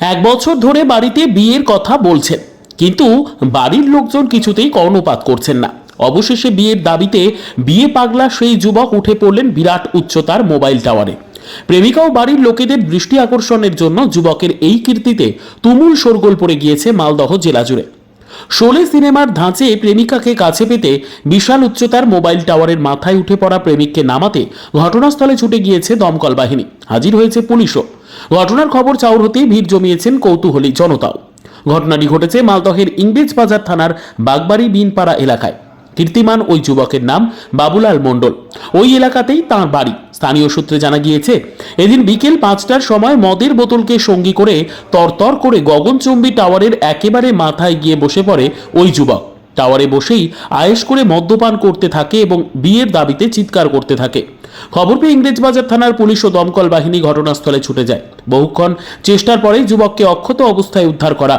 এক বছর ধরে বাড়িতে বিয়ের কথা বলছেন, কিন্তু বাড়ির লোকজন কিছুতেই কর্ণপাত করছেন না। অবশেষে বিয়ের দাবিতে বিয়ে পাগলা সেই যুবক উঠে পড়লেন বিরাট উচ্চতার মোবাইল টাওয়ারে। প্রেমিকা ও বাড়ির লোকেদের দৃষ্টি আকর্ষণের জন্য যুবকের এই কীর্তিতে তুমুল শোরগোল পড়ে গিয়েছে মালদহ জেলা জুড়ে। শোলে সিনেমার ধাঁচে প্রেমিকাকে কাছে পেতে বিশাল উচ্চতার মোবাইল টাওয়ারের মাথায় উঠে পড়া প্রেমিককে নামাতে ঘটনাস্থলে ছুটে গিয়েছে দমকল বাহিনী। হাজির হয়েছে পুলিশও। ঘটনার খবর চাউর হতেই ভিড় জমিয়েছেন কৌতূহলী জনতাও। ঘটনাটি ঘটেছে মালদহের ইংরেজ বাজার থানার বাগবাড়ি বিনপাড়া এলাকায়। কীর্তিমান ওই যুবকের নাম বাবুলাল মণ্ডল। ওই এলাকাতেই তাঁর বাড়ি। স্থানীয় সূত্রে জানা গিয়েছে, এদিন বিকেল পাঁচটার সময় মদের বোতলকে সঙ্গী করে তরতর করে গগনচুম্বী টাওয়ারের একেবারে মাথায় গিয়ে বসে পড়ে ওই যুবক। টাওয়ারে বসেই আয়েশ করে মদ্যপান করতে থাকে এবং বিয়ের দাবিতে চিৎকার করতে থাকে। খবর পেয়ে ইংরেজবাজার থানার পুলিশ ও দমকল বাহিনী ঘটনাস্থলে ছুটে যায়। বহুক্ষণ চেষ্টার পরেই যুবককে অক্ষত অবস্থায় উদ্ধার করা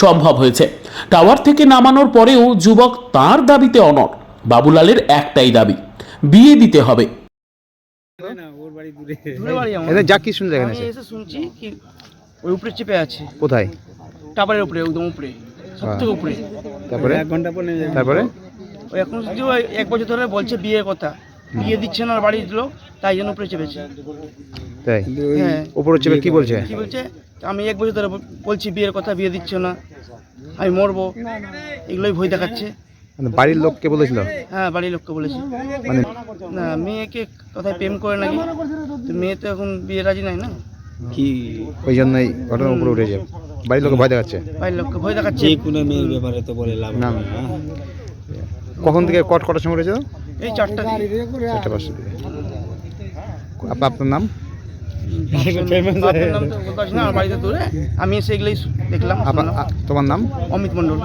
সম্ভব হয়েছে। টাওয়ার থেকে নামানোর পরেও যুবক তার দাবিতে অনড়। বাবুলালের একটাই দাবি বিয়ে দিতে হবে। দূরে বাড়ি আমার এদের যা কি শুনতে এখানে এসে? এসে শুনছি কি ওই উপরে চেপে আছে। কোথায়? টাবারের উপরে একদম উপরে সব উপরে। তারপরে? তারপরে? ওই এখন এক বছর ধরে বলছে বিয়ের কথা। বিয়ে দিচ্ছে না বাড়ির লোক তাই জন্য উপরে চেপেছে। তাই? হ্যাঁ। উপরে চেপে কি বলছে? কি বলছে? আমি এক বছর ধরে বলছি বিয়ের কথা বিয়ে দিচ্ছে না আমি মরবো এগুলোই ভয় দেখাচ্ছে। মানে বাড়ির লোককে বলেছিল? হ্যাঁ বাড়ির লোককে বলেছে। মানে না মেয়েকে কথায় প্রেম করে নাকি? তো মেয়ে তো এখন বিয়ে রাজি নাই না? কি? ওই জন্যই ঘটনার উপরে উঠেছে। বাড়ির লোকে ভয় দেখাচ্ছে? বাড়ির লোককে ভয় দেখাচ্ছে। কোনো মেয়ের ব্যাপারে তো বলে লাভ না। কখন থেকে কট কটার সময় উঠেছে এই চারটা চারটা চারটে দিয়ে। আপনার নাম? আমি এসে এগুলোই দেখলাম তোমার নাম? অমিত মণ্ডল।